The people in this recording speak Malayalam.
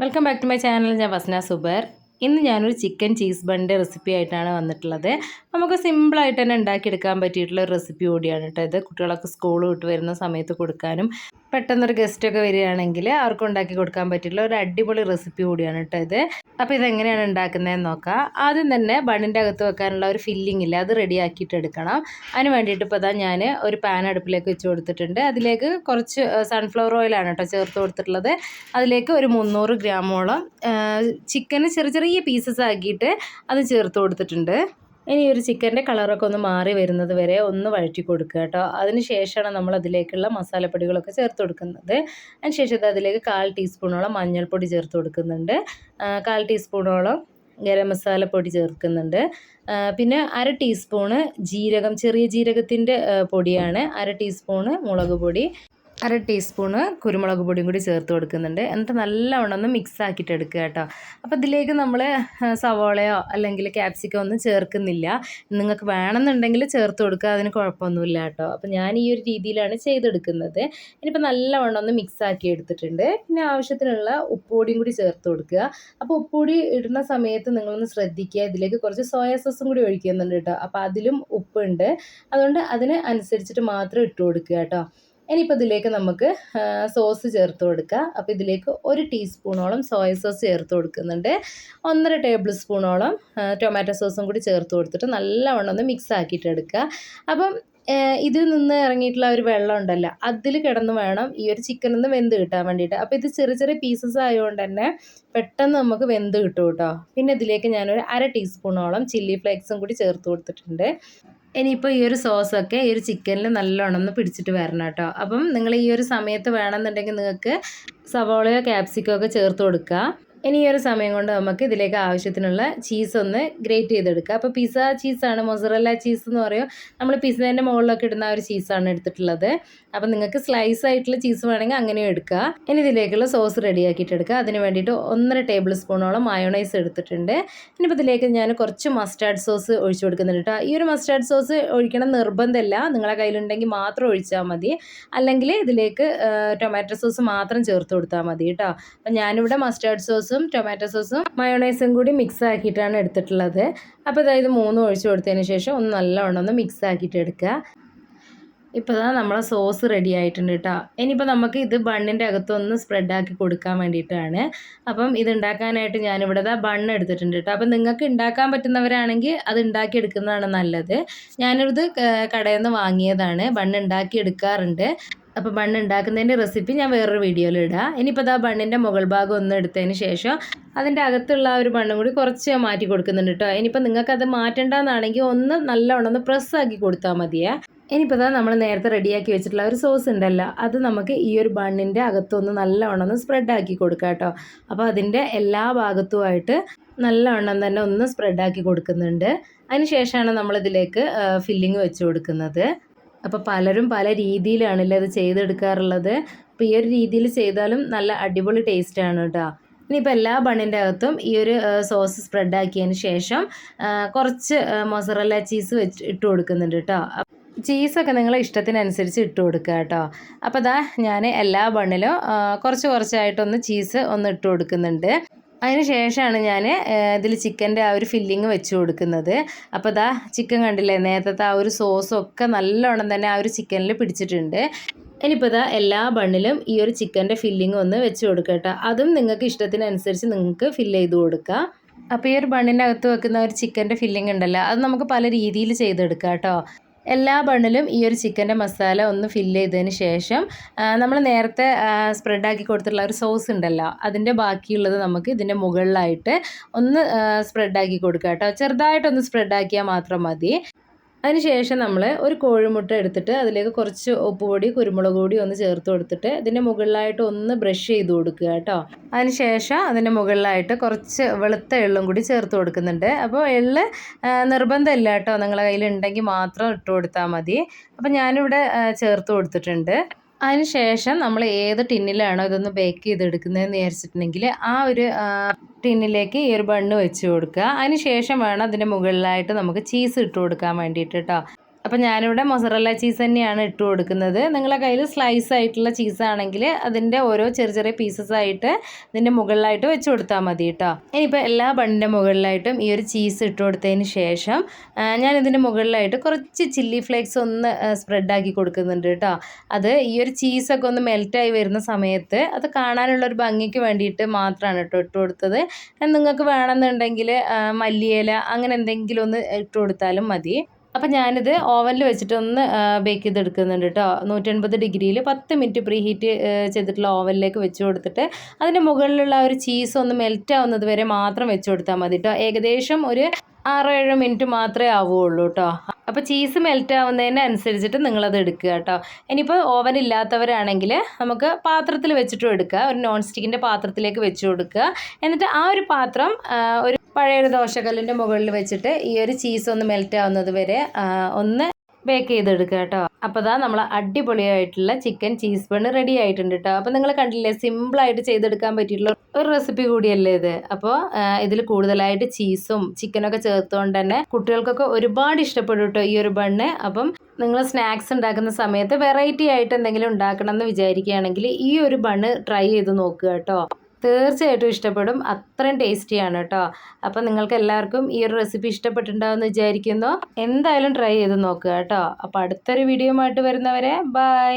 Welcome back to my channel ഞാൻ വസ്ന സുബർ. ഇന്ന് ഞാനൊരു ചിക്കൻ ചീസ് ബണ്ണിന്റെ റെസിപ്പി ആയിട്ടാണ് വന്നിട്ടുള്ളത്. നമുക്ക് സിമ്പിളായിട്ട് തന്നെ ഉണ്ടാക്കിയെടുക്കാൻ പറ്റിയിട്ടുള്ള ഒരു റെസിപ്പി കൂടിയാണ് കേട്ടോ ഇത്. കുട്ടികളൊക്കെ സ്കൂൾ വിട്ട് വരുന്ന സമയത്ത് കൊടുക്കാനും പെട്ടെന്നൊരു ഗസ്റ്റൊക്കെ വരികയാണെങ്കിൽ അവർക്ക് ഉണ്ടാക്കി കൊടുക്കാൻ പറ്റില്ല ഒരു അടിപൊളി റെസിപ്പി കൂടിയാണ് കേട്ടോ ഇത്. അപ്പോൾ ഇതെങ്ങനെയാണ് ഉണ്ടാക്കുന്നതെന്ന് നോക്കാം. ആദ്യം തന്നെ ബണ്ണിന്റെ അകത്ത് വെക്കാനുള്ള ഒരു ഫില്ലിംഗ് ഇല്ല അത് റെഡി ആക്കിയിട്ട് എടുക്കണം. അതിന് വേണ്ടിയിട്ട് ഇപ്പോൾ അതാ ഞാൻ ഒരു പാൻ അടുപ്പിലേക്ക് വെച്ച് കൊടുത്തിട്ടുണ്ട്. അതിലേക്ക് കുറച്ച് സൺഫ്ലവർ ഓയിലാണ് കേട്ടോ ചേർത്ത് കൊടുത്തിട്ടുള്ളത്. അതിലേക്ക് ഒരു മുന്നൂറ് ഗ്രാമോളം ചിക്കന് ചെറിയ ചെറിയ പീസസ് ആക്കിയിട്ട് അത് ചേർത്ത് കൊടുത്തിട്ടുണ്ട്. ഇനി ഒരു ചിക്കന്റെ കളറൊക്കെ ഒന്ന് മാറി വരുന്നത് വരെ ഒന്ന് വഴറ്റി കൊടുക്കുക കേട്ടോ. അതിന് ശേഷമാണ് നമ്മൾ അതിലേക്കുള്ള മസാലപ്പൊടികളൊക്കെ ചേർത്ത് കൊടുക്കുന്നത്. അതിന് ശേഷം അതിലേക്ക് കാൽ ടീസ്പൂണോളം മഞ്ഞൾപ്പൊടി ചേർത്ത് കൊടുക്കുന്നുണ്ട്. കാൽ ടീസ്പൂണോളം ഗരം മസാല പൊടി ചേർക്കുന്നുണ്ട് പിന്നെ അര ടീസ്പൂണ് ജീരകം ചെറിയ ജീരകത്തിന്റെ പൊടിയാണ്. അര ടീസ്പൂണ് മുളക് പൊടി. അര ടീസ്പൂണ് കുരുമുളക് പൊടിയും കൂടി ചേർത്ത് കൊടുക്കുന്നുണ്ട്. എന്നിട്ട് നല്ലവണ്ണം ഒന്ന് മിക്സ് ആക്കിയിട്ട് എടുക്കുക കേട്ടോ. അപ്പോൾ ഇതിലേക്ക് നമ്മൾ സവോളയോ അല്ലെങ്കിൽ ക്യാപ്സിക്കോ ഒന്നും ചേർക്കുന്നില്ല. നിങ്ങൾക്ക് വേണമെന്നുണ്ടെങ്കിൽ ചേർത്ത് കൊടുക്കുക അതിന് കുഴപ്പമൊന്നുമില്ല കേട്ടോ. അപ്പോൾ ഞാൻ ഈ ഒരു രീതിയിലാണ് ചെയ്തെടുക്കുന്നത്. ഇനിയിപ്പോൾ നല്ലവണ്ണം ഒന്ന് മിക്സ് ആക്കി എടുത്തിട്ടുണ്ട്. പിന്നെ ആവശ്യത്തിനുള്ള ഉപ്പുപൊടിയും കൂടി ചേർത്ത് കൊടുക്കുക. അപ്പോൾ ഉപ്പുപൊടി ഇടുന്ന സമയത്ത് നിങ്ങളൊന്ന് ശ്രദ്ധിക്കുക. ഇതിലേക്ക് കുറച്ച് സോയ സോസും കൂടി ഒഴിക്കുന്നുണ്ട് കേട്ടോ. അപ്പോൾ അതിലും ഉപ്പുണ്ട്. അതുകൊണ്ട് അതിന് അനുസരിച്ചിട്ട് മാത്രം ഇട്ട് കൊടുക്കുക കേട്ടോ. ഇനിയിപ്പോൾ ഇതിലേക്ക് നമുക്ക് സോസ് ചേർത്ത് കൊടുക്കുക അപ്പോൾ ഇതിലേക്ക് ഒരു ടീസ്പൂണോളം സോയ സോസ് ചേർത്ത് കൊടുക്കുന്നുണ്ട്. ഒന്നര ടേബിൾ സ്പൂണോളം ടൊമാറ്റോ സോസും കൂടി ചേർത്ത് കൊടുത്തിട്ട് നല്ലവണ്ണം ഒന്ന് മിക്സ് ആക്കിയിട്ട് എടുക്കുക അപ്പം ഇതിൽ നിന്ന് ഇറങ്ങിയിട്ടുള്ള ഒരു വെള്ളം ഉണ്ടല്ലോ അതിൽ കിടന്ന് വേണം ഈ ഒരു ചിക്കനിൽ നിന്ന് വെന്ത് കിട്ടാൻ വേണ്ടിയിട്ട്. അപ്പോൾ ഇത് ചെറിയ ചെറിയ പീസസ് ആയതുകൊണ്ട് തന്നെ പെട്ടെന്ന് നമുക്ക് വെന്ത് കിട്ടും കേട്ടോ. പിന്നെ ഇതിലേക്ക് ഞാനൊരു അര ടീസ്പൂണോളം ചില്ലി ഫ്ലേക്സും കൂടി ചേർത്ത് കൊടുത്തിട്ടുണ്ട്. ഇനിയിപ്പോൾ ഈ ഒരു സോസൊക്കെ ഈ ഒരു ചിക്കനിൽ നല്ലോണം ഒന്ന് പിടിച്ചിട്ട് വരണം കേട്ടോ. അപ്പം നിങ്ങൾ ഈ ഒരു സമയത്ത് വേണമെന്നുണ്ടെങ്കിൽ നിങ്ങൾക്ക് സവോളയോ ക്യാപ്സിക്കോ ഒക്കെ ചേർത്ത് കൊടുക്കുക ഇനി ഈ ഒരു സമയം കൊണ്ട് നമുക്ക് ഇതിലേക്ക് ആവശ്യത്തിനുള്ള ചീസ് ഒന്ന് ഗ്രേറ്റ് ചെയ്തെടുക്കുക അപ്പോൾ പിസ്സ ചീസാണ് മൊസറല്ല ചീസ് എന്ന് പറയും. നമ്മൾ പിസ്സേന്റെ മുകളിലൊക്കെ ഇടുന്ന ഒരു ചീസാണ് എടുത്തിട്ടുള്ളത്. അപ്പോൾ നിങ്ങൾക്ക് സ്ലൈസ് ആയിട്ടുള്ള ചീസ് വേണമെങ്കിൽ അങ്ങനെയും എടുക്കുക ഇനി ഇതിലേക്കുള്ള സോസ് റെഡിയാക്കിയിട്ട് എടുക്കുക അതിന് വേണ്ടിയിട്ട് ഒന്നര ടേബിൾ സ്പൂണോളം മയോണൈസ് എടുത്തിട്ടുണ്ട്. ഇനിയിപ്പോൾ ഇതിലേക്ക് ഞാൻ കുറച്ച് മസ്റ്റാർഡ് സോസ് ഒഴിച്ചു കൊടുക്കുന്നുണ്ട് കേട്ടോ ഈ ഒരു മസ്റ്റാർഡ് സോസ് ഒഴിക്കണം നിർബന്ധമില്ല. നിങ്ങളെ കയ്യിലുണ്ടെങ്കിൽ മാത്രം ഒഴിച്ചാൽ മതി. അല്ലെങ്കിൽ ഇതിലേക്ക് ടൊമാറ്റോ സോസ് മാത്രം ചേർത്ത് കൊടുത്താൽ മതി കേട്ടോ അപ്പം ഞാനിവിടെ മസ്റ്റാർഡ് സോസും ടൊമാറ്റോ സോസും മയോണൈസും കൂടി മിക്സ് ആക്കിയിട്ടാണ് എടുത്തിട്ടുള്ളത്. അപ്പോൾ അതായത് മൂന്ന് ഒഴിച്ചു കൊടുത്തതിന് ശേഷം ഒന്ന് നല്ലവണ്ണം ഒന്ന് മിക്സ് ആക്കിയിട്ട് എടുക്കുക. ഇപ്പോൾ ഇതാ നമ്മളെ സോസ് റെഡി ആയിട്ടുണ്ട് കേട്ടോ ഇനിയിപ്പോൾ നമുക്ക് ഇത് ബണ്ണിന്റെ അകത്തൊന്ന് സ്പ്രെഡാക്കി കൊടുക്കാൻ വേണ്ടിയിട്ടാണ്. അപ്പം ഇത് ഉണ്ടാക്കാനായിട്ട് ഞാനിവിടെ ഇതാ ബണ്ണ് എടുത്തിട്ടുണ്ട് കേട്ടോ അപ്പം നിങ്ങൾക്ക് ഉണ്ടാക്കാൻ പറ്റുന്നവരാണെങ്കിൽ അത് ഉണ്ടാക്കി എടുക്കുന്നതാണ് നല്ലത്. ഞാനിത് കടയിൽ നിന്ന് വാങ്ങിയതാണ്. ബണ്ണ് ഉണ്ടാക്കി എടുക്കാറുണ്ട്. അപ്പോൾ ബണ്ണ് ഉണ്ടാക്കുന്നതിന്റെ റെസിപ്പി ഞാൻ വേറൊരു വീഡിയോയിൽ ഇടാം. ഇനിയിപ്പോൾ ആ ബണ്ണിന്റെ മുകൾ ഭാഗം ഒന്ന് എടുത്തതിന് ശേഷം അതിന്റെ അകത്തുള്ള ആ ഒരു ബണ്ണും കൂടി കുറച്ച് മാറ്റി കൊടുക്കുന്നുണ്ട് കേട്ടോ ഇനിയിപ്പോൾ അത് മാറ്റണ്ടെന്നാണെങ്കിൽ ഒന്ന് നല്ലോണം ഒന്ന് പ്രസ്സാക്കി കൊടുത്താൽ മതിയേ. ഇനിയിപ്പോൾ ഇതാ നമ്മൾ നേരത്തെ റെഡിയാക്കി വെച്ചിട്ടുള്ള ഒരു സോസ് ഉണ്ടല്ലോ അത് നമുക്ക് ഈ ഒരു ബണ്ണിന്റെ അകത്തൊന്ന് നല്ലവണ്ണം ഒന്ന് സ്പ്രെഡ് ആക്കി കൊടുക്കാം കേട്ടോ അപ്പോൾ അതിന്റെ എല്ലാ ഭാഗത്തുമായിട്ട് നല്ലവണ്ണം തന്നെ ഒന്ന് സ്പ്രെഡ് ആക്കി കൊടുക്കുന്നുണ്ട്. അതിന് ശേഷമാണ് നമ്മളിതിലേക്ക് ഫില്ലിങ് വെച്ച് കൊടുക്കുന്നത്. അപ്പോൾ പലരും പല രീതിയിലാണല്ലേ അത് ചെയ്തെടുക്കാറുള്ളത്. അപ്പോൾ ഈ ഒരു രീതിയിൽ ചെയ്താലും നല്ല അടിപൊളി ടേസ്റ്റ് ടേസ്റ്റാണ് കേട്ടോ ഇനിയിപ്പോൾ എല്ലാ ബണ്ണിന്റെ അകത്തും ഈ ഒരു സോസ് സ്പ്രെഡ് ആക്കിയതിന് ശേഷം കുറച്ച് മൊസറല്ല ചീസ് വെച്ച് ഇട്ട് കൊടുക്കുന്നുണ്ട് കേട്ടോ ചീസൊക്കെ നിങ്ങളെ ഇഷ്ടത്തിനനുസരിച്ച് ഇട്ട് കൊടുക്കുക കേട്ടോ അപ്പോൾ ദാ ഞാൻ എല്ലാ ബണ്ണിലും കുറച്ച് കുറച്ചായിട്ടൊന്ന് ചീസ് ഒന്ന് ഇട്ട് കൊടുക്കുന്നുണ്ട്. അതിന് ശേഷമാണ് ഞാൻ ഇതിൽ ചിക്കന്റെ ആ ഒരു ഫില്ലിങ് വെച്ച് കൊടുക്കുന്നത്. അപ്പോൾ ദാ ചിക്കൻ കണ്ടില്ലേ നേരത്തെ ആ ഒരു സോസും ഒക്കെ നല്ലോണം തന്നെ ആ ഒരു ചിക്കനിൽ പിടിച്ചിട്ടുണ്ട്. ഇനിയിപ്പോൾ ഇതാ എല്ലാ ബണ്ണിലും ഈ ഒരു ചിക്കന്റെ ഫില്ലിങ് ഒന്ന് വെച്ച് കൊടുക്കട്ടെ അതും നിങ്ങൾക്ക് ഇഷ്ടത്തിനനുസരിച്ച് നിങ്ങൾക്ക് ഫില്ല് ചെയ്ത് കൊടുക്കുക അപ്പോൾ ഈ ഒരു ബണ്ണിന്റെ അകത്ത് വെക്കുന്ന ഒരു ചിക്കന്റെ ഫില്ലിംഗ് ഉണ്ടല്ലോ അത് നമുക്ക് പല രീതിയിൽ ചെയ്തെടുക്കാം കേട്ടോ. എല്ലാ ബണ്ണിലും ഈ ഒരു ചിക്കന്റെ മസാല ഒന്ന് ഫില്ല് ചെയ്തതിന് ശേഷം നമ്മൾ നേരത്തെ സ്പ്രെഡാക്കി കൊടുത്തിട്ടുള്ള ഒരു സോസ് ഉണ്ടല്ലോ അതിന്റെ ബാക്കിയുള്ളത് നമുക്ക് ഇതിന്റെ മുകളിലായിട്ട് ഒന്ന് സ്പ്രെഡാക്കി കൊടുക്കുക കേട്ടോ. ചെറുതായിട്ടൊന്ന് സ്പ്രെഡാക്കിയാൽ മാത്രം മതി. അതിനുശേഷം നമ്മൾ ഒരു കോഴിമുട്ട എടുത്തിട്ട് അതിലേക്ക് കുറച്ച് ഉപ്പുപൊടി കുരുമുളക് പൊടി ഒന്ന് ചേർത്ത് കൊടുത്തിട്ട് ഇതിന്റെ മുകളിലായിട്ട് ഒന്ന് ബ്രഷ് ചെയ്ത് കൊടുക്കുക കേട്ടോ. അതിനുശേഷം അതിന്റെ മുകളിലായിട്ട് കുറച്ച് വെളുത്ത എള്ളും കൂടി ചേർത്ത് കൊടുക്കുന്നുണ്ട്. അപ്പോൾ എള്ള് നിർബന്ധമില്ല കേട്ടോ. നിങ്ങളെ കയ്യിലുണ്ടെങ്കിൽ മാത്രം ഇട്ട് കൊടുത്താൽ മതി. അപ്പോൾ ഞാനിവിടെ ചേർത്ത് കൊടുത്തിട്ടുണ്ട്. അതിന് ശേഷം നമ്മൾ ഏത് ടിന്നിലാണോ ഇതൊന്ന് ബേക്ക് ചെയ്തെടുക്കുന്നതെന്ന് വിചാരിച്ചിട്ടുണ്ടെങ്കിൽ ആ ഒരു ടിന്നിലേക്ക് ഈ ഒരു ബണ്ണ് വെച്ച് കൊടുക്കുക. അതിന് ശേഷം വേണം അതിന്റെ മുകളിലായിട്ട് നമുക്ക് ചീസ് ഇട്ട് കൊടുക്കാൻ വേണ്ടിയിട്ട് കേട്ടോ അപ്പം ഞാനിവിടെ മൊസറല്ല ചീസ് തന്നെയാണ് ഇട്ട് കൊടുക്കുന്നത്. നിങ്ങളുടെ കയ്യിൽ സ്ലൈസ് ആയിട്ടുള്ള ചീസ് ആണെങ്കിൽ അതിന്റെ ഓരോ ചെറിയ ചെറിയ പീസസ് ആയിട്ട് ഇതിന്റെ മുകളിലായിട്ട് വെച്ച് കൊടുത്താൽ മതി കേട്ടോ ഇനിയിപ്പോൾ എല്ലാ ബണ്ണിന്റെ മുകളിലായിട്ടും ഈ ഒരു ചീസ് ഇട്ട് കൊടുത്തതിന് ശേഷം ഞാൻ ഇതിന്റെ മുകളിലായിട്ട് കുറച്ച് ചില്ലി ഫ്ലേക്സ് ഒന്ന് സ്പ്രെഡാക്കി കൊടുക്കുന്നുണ്ട് കേട്ടോ അത് ഈ ഒരു ചീസൊക്കെ ഒന്ന് മെൽറ്റായി വരുന്ന സമയത്ത് അത് കാണാനുള്ള ഒരു ഭംഗിക്ക് വേണ്ടിയിട്ട് മാത്രമാണ് കേട്ടോ ഇട്ട് കൊടുത്തത്. നിങ്ങൾക്ക് വേണമെന്നുണ്ടെങ്കിൽ മല്ലിയില അങ്ങനെ എന്തെങ്കിലും ഒന്ന് ഇട്ട് കൊടുത്താലും മതി. അപ്പം ഞാനിത് ഓവനിൽ വെച്ചിട്ടൊന്ന് ബേക്ക് ചെയ്തെടുക്കുന്നുണ്ട് കേട്ടോ നൂറ്റൻപത് ഡിഗ്രിയിൽ പത്ത് മിനിറ്റ് പ്രീ ഹീറ്റ് ചെയ്തിട്ടുള്ള ഓവനിലേക്ക് വെച്ച് കൊടുത്തിട്ട് അതിന്റെ മുകളിലുള്ള ഒരു ചീസ് ഒന്ന് മെൽറ്റ് ആവുന്നത് വരെ മാത്രം വെച്ച് കൊടുത്താൽ മതി കേട്ടോ ഏകദേശം ഒരു ആറോ ഏഴോ മിനിറ്റ് മാത്രമേ ആവുകയുള്ളൂ കേട്ടോ അപ്പോൾ ചീസ് മെൽറ്റ് ആവുന്നതിന് അനുസരിച്ചിട്ട് നിങ്ങളത് എടുക്കുക കേട്ടോ ഇനിയിപ്പോൾ ഓവൻ ഇല്ലാത്തവരാണെങ്കിൽ നമുക്ക് പാത്രത്തിൽ വെച്ചിട്ടും എടുക്കുക ഒരു നോൺ സ്റ്റിക്കിന്റെ പാത്രത്തിലേക്ക് വെച്ച് കൊടുക്കുക. എന്നിട്ട് ആ ഒരു പാത്രം ഒരു പഴയ ഒരു ദോശക്കല്ലിന്റെ മുകളിൽ വെച്ചിട്ട് ഈ ഒരു ചീസ് ഒന്ന് മെൽറ്റ് ആവുന്നത് വരെ ഒന്ന് ബേക്ക് ചെയ്തെടുക്കുക കേട്ടോ. അപ്പോൾ അതാ നമ്മൾ അടിപൊളിയായിട്ടുള്ള ചിക്കൻ ചീസ് ബണ്ണ് റെഡി ആയിട്ടുണ്ട് കേട്ടോ. അപ്പോൾ നിങ്ങൾ കണ്ടില്ലേ സിമ്പിളായിട്ട് ചെയ്തെടുക്കാൻ പറ്റിയിട്ടുള്ള ഒരു റെസിപ്പി കൂടിയല്ലേ ഇത്? അപ്പോൾ ഇതിൽ കൂടുതലായിട്ട് ചീസും ചിക്കനൊക്കെ ചേർത്തുകൊണ്ട് തന്നെ കുട്ടികൾക്കൊക്കെ ഒരുപാട് ഇഷ്ടപ്പെടും കേട്ടോ ഈ ഒരു ബണ്ണ് അപ്പം നിങ്ങൾ സ്നാക്സ് ഉണ്ടാക്കുന്ന സമയത്ത് വെറൈറ്റി ആയിട്ട് എന്തെങ്കിലും ഉണ്ടാക്കണം എന്ന് വിചാരിക്കുകയാണെങ്കിൽ ഈ ഒരു ബണ്ണ് ട്രൈ ചെയ്ത് നോക്കുക കേട്ടോ. തീർച്ചയായിട്ടും ഇഷ്ടപ്പെടും. അത്രയും ടേസ്റ്റിയാണ് കേട്ടോ. അപ്പം നിങ്ങൾക്ക് എല്ലാവർക്കും ഈ ഒരു റെസിപ്പി ഇഷ്ടപ്പെട്ടിട്ടുണ്ടാവുമെന്ന് വിചാരിക്കുന്നു. എന്തായാലും ട്രൈ ചെയ്ത് നോക്കുക കേട്ടോ. അപ്പോൾ അടുത്തൊരു വീഡിയോ ആയിട്ട് വരുന്നവരെ ബൈ